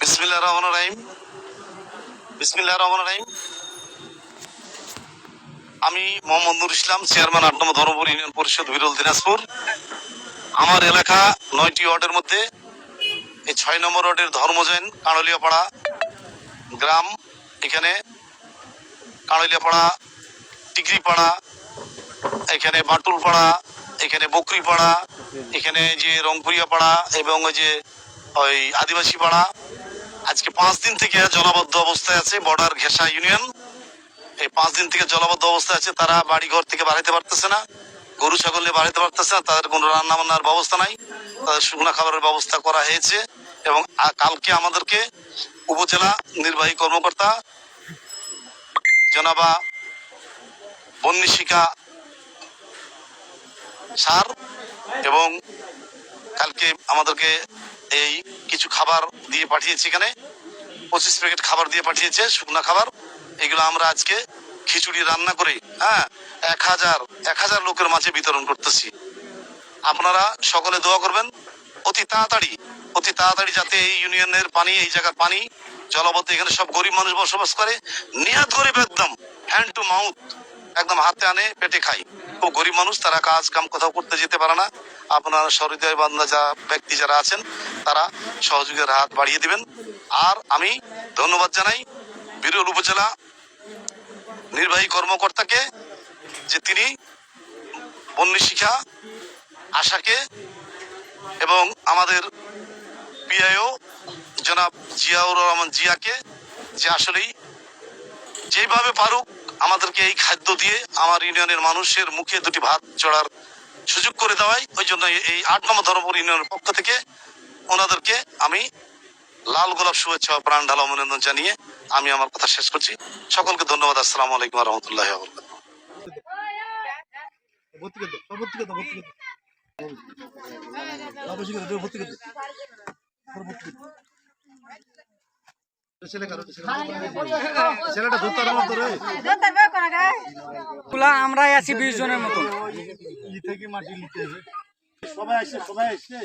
বিসমিল্লাহ রহমান রাহিম। বিসমিল্লাহ রহমান রাহিম। আমি মোহাম্মদ নুর ইসলাম, চেয়ারম্যান আট নম্বর ধর্মপুর ইউনিয়ন পরিষদ, বিরল দিনাজপুর। আমার এলাকা নয়টি ওয়ার্ডের মধ্যে, এই ছয় নম্বর ওয়ার্ডের ধর্মজৈন, কাঁড়লিয়াপাড়া গ্রাম, এখানে কাঁড়লিয়াপাড়া, টিকরিপাড়া, এখানে বাটুলপাড়া, এখানে বকরিপাড়া এখানে যে রংপুরিয়া পাড়া এবং ওই যে ওই আদিবাসী পাড়া, আজকে পাঁচ দিন থেকে জলাবদ্ধ অবস্থায় আছে বর্ডার ঘেঁষা ইউনিয়ন। এই পাঁচ দিন থেকে জলাবদ্ধ অবস্থায় আছে, তারা বাড়ি ঘর থেকে বাড়াইতে পারতেছে না, গরু, ছাগল বাড়াইতে পারতেছে না, তাদের কোনো রান্না বান্নার ব্যবস্থা নাই, তাদের শুকনো খাবারের ব্যবস্থা করা হয়েছে এবং কালকে আমাদেরকে উপজেলা নির্বাহী কর্মকর্তা জনাবা বন্নিশিকা সার এবং কালকে আমাদেরকে এই কিছু খাবার দিয়ে পাঠিয়েছে এখানে। পঁচিশ প্যাকেট খাবার দিয়ে পাঠিয়েছে, শুকনো খাবার। এগুলো আমরা আজকে খিচুড়ি রান্না করে হ্যাঁ এক হাজার এক হাজার লোকের মাঝে বিতরণ করতেছি। আপনারা সকলে দোয়া করবেন, অতি তাড়াতাড়ি অতি তাড়াতাড়ি যাতে এই ইউনিয়নের পানি, এই জায়গার পানি, জলবদ্ধ, এখানে সব গরিব মানুষ বসবাস করে নিহাত গরিব একদম হ্যান্ড টু মাউথ একদম হাতে আনে, পেটে খাই গরিব মানুষ, তারা কাজ কাম কোথাও করতে যেতে পারে না। আপনার সহৃদয় বান্ধা যা ব্যক্তি যারা আছেন, তারা সহযোগের হাত বাড়িয়ে দিবেন। আর আমি ধন্যবাদ জানাই বিরল উপজেলা নির্বাহী কর্মকর্তাকে যে তিনি বন্যী শিক্ষা, আশাকে এবং আমাদের পিআইও জনাব জিয়াউর রহমান জিয়াকে যে আসলেই যেভাবে পারুক আমাদেরকে এই খাদ্য দিয়ে আমার ইউনিয়নের মানুষের মুখে দুটি ভাত চড়ার সুযোগ করে দেওয়ায় ওই জন্য এই- আট নম্বর ধর্মপুর ইউনিয়নের পক্ষ থেকে ওনাদেরকে আমি লাল গোলাপ শুভেচ্ছা প্রাণ ঢালা অভিনন্দন জানিয়ে আমি আমার কথা শেষ করছি। সকলকে ধন্যবাদ। আসসালামু আলাইকুম রহমতুল্লাহ ভর্তি করে দে সব ভর্তি করে দে ভর্তি করে দে সব বেশি করে দে ভর্তি করে দে সব ভর্তি করে দে। ছেলে কারও ছেলে ছেলেটা ধরতে মতো রে গুলা আমরাই আছি বিশ জনের মতো। সবাই আসছে সবাই আসছে